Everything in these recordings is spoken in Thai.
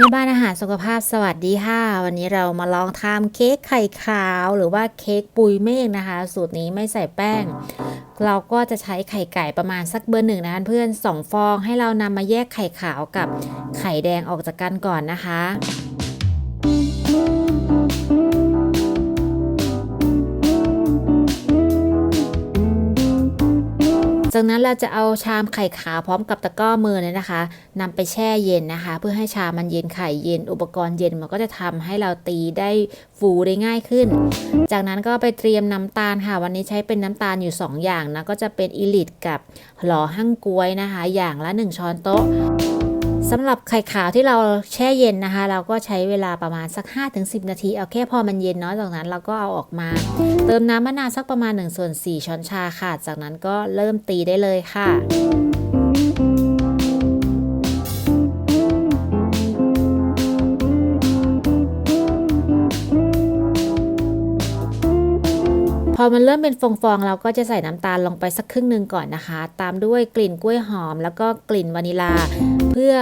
ม่บ้านอาหารสุขภาพสวัสดีค่ะ วันนี้เรามาลองทำเค้กไข่ขาวหรือว่าเค้กปุยเมฆนะคะ สูตรนี้ไม่ใส่แป้ง เราก็จะใช้ไข่ไก่ประมาณสักเบอร์หนึ่งนะคะเพื่อนสองฟองให้เรานำมาแยกไข่ขาวกับไข่แดงออกจากกันก่อนนะคะ จากนั้นเราจะเอาชามไข่ขาวพร้อมกับตะกร้อมือเนี่ยนะคะนำไปแช่เย็นนะคะ เพื่อให้ชามมันเย็นไข่เย็น อุปกรณ์เย็นมันก็จะทำให้เราตีได้ฟูได้ง่ายขึ้น จากนั้นก็ไปเตรียมน้ำตาลค่ะ วันนี้ใช้เป็นน้ำตาลอยู่ 2 อย่างนะก็จะเป็นอิลิทกับหล่อหั่งกล้วยนะคะ อย่างละ 1 ช้อนโต๊ะ สำหรับไข่ขาวที่เราแช่เย็นนะคะ เราก็ใช้เวลาประมาณสัก 5-10 นาที เอาแค่พอมันเย็นเนาะจากนั้นเราก็เอาออกมา เติมน้ำมะนาวสักประมาณ1ส่วน4ช้อนชาค่ะ จากนั้นก็เริ่มตีได้เลยค่ะ มันเริ่มเป็นฟองๆเราก็จะใส่น้ำตาลลงไปสักครึ่งหนึ่งก่อนนะคะ ตามด้วยกลิ่นกล้วยหอม แล้วก็กลิ่นวานิลา เพื่อ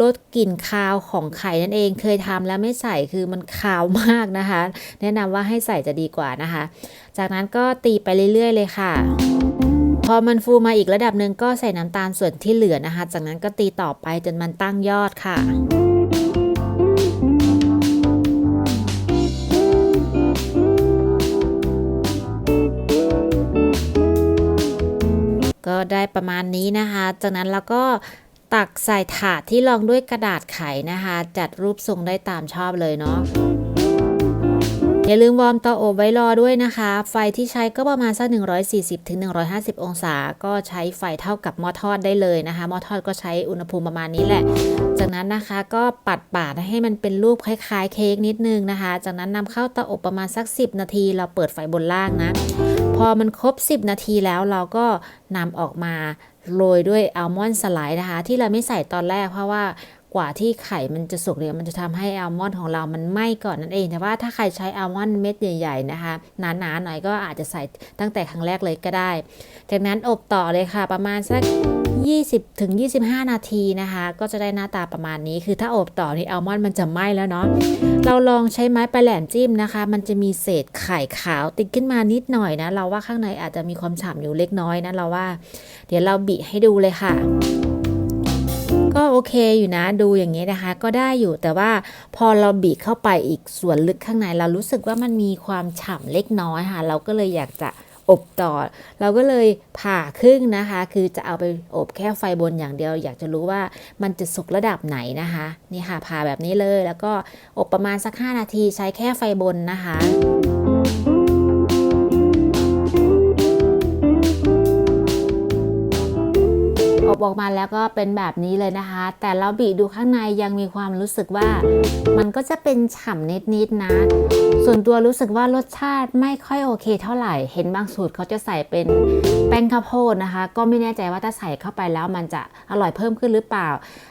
ลดกลิ่นคาวของไข่นั่นเอง เคยทำแล้วไม่ใส่คือมันคาวมากนะคะ แนะนำว่าให้ใส่จะดีกว่านะคะ จากนั้นก็ตีไปเรื่อยๆ เลยค่ะพอมันฟูมาอีกระดับหนึ่งก็ใส่น้ำตาลส่วนที่เหลือนะคะ จากนั้นก็ตีต่อไปจนมันตั้งยอดค่ะ ก็ได้ประมาณนี้นะคะ จากนั้นเราก็ตักใส่ถาดที่รองด้วยกระดาษไขนะคะ จัดรูปทรงได้ตามชอบเลยเนาะอย่าลืมวอร์มเตาอบไว้รอด้วยนะคะ ไฟที่ใช้ก็ประมาณสัก 140-150ถึง150 องศา ก็ใช้ไฟเท่ากับหม้อทอดได้เลยนะคะหม้อทอดก็ใช้อุณหภูมิประมาณนี้แหละ จากนั้นนะคะก็ปัดปาดให้มันเป็นรูปคล้ายๆ เค้กนิดนึงนะคะ จากนั้นนำเข้าเตาอบประมาณสัก 10 นาที เราเปิดไฟบนล่างนะ พอมันครบ 10 นาทีแล้วเราก็นำออกมาโรยด้วยอัลมอนด์สไลด์นะคะ ที่เราไม่ใส่ตอนแรกเพราะว่ากว่าที่ไข่มันจะสุกเนี่ยมันจะทำให้อัลมอนด์ของเรามันไหม้ก่อนนั่นเอง แต่ว่าถ้าใครใช้อัลมอนด์เม็ดใหญ่ๆนะคะหนาๆหน่อยก็อาจจะใส่ตั้งแต่ครั้งแรกเลยก็ได้ จากนั้นอบต่อเลยค่ะประมาณสัก 20ถึง25นาทีนะคะ ก็จะได้หน้าตาประมาณนี้ คือถ้าอบต่อนี่อัลมอนด์มันจะไหม้แล้วเนาะเราลองใช้ไม้ปลายแหลมจิ้มนะคะ มันจะมีเศษไข่ขาวติดขึ้นมานิดหน่อยนะ เราว่าข้างในอาจจะมีความฉ่ำอยู่เล็กน้อยนะเราว่า เดี๋ยวเราบิให้ดูเลยค่ะก็โอเคอยู่นะดูอย่างนี้นะคะ ก็ได้อยู่แต่ว่าพอเราบีบเข้าไปอีกส่วนลึกข้างในเรารู้สึกว่ามันมีความฉ่ำเล็กน้อยค่ะ เราก็เลยอยากจะ อบต่อ เราก็เลยผ่าครึ่งนะคะ คือจะเอาไปอบแค่ไฟบนอย่างเดียว อยากจะรู้ว่ามันจะสุกระดับไหนนะคะ นี่ค่ะผ่าแบบนี้เลย แล้วก็อบประมาณสัก 5 นาทีใช้แค่ไฟบนนะคะ บออกมาแล้วก็เป็นแบบนี้เลยนะคะ แต่เราบีดูข้างในยังมีความรู้สึกว่า มันก็จะเป็นฉ่ำนิดๆนะ ส่วนตัวรู้สึกว่ารสชาติไม่ค่อยโอเคเท่าไหร่ เห็นบางสูตรเขาจะใส่เป็นแป้งข้าวโพดนะคะ ก็ไม่แน่ใจว่าถ้าใส่เข้าไปแล้วมันจะอร่อยเพิ่มขึ้นหรือเปล่า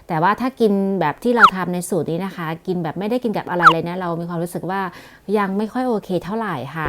แต่ว่าถ้ากินแบบที่เราทำในสูตรนี้นะคะ กินแบบไม่ได้กินกับอะไรเลยนะ เรามีความรู้สึกว่ายังไม่ค่อยโอเคเท่าไหร่ค่ะ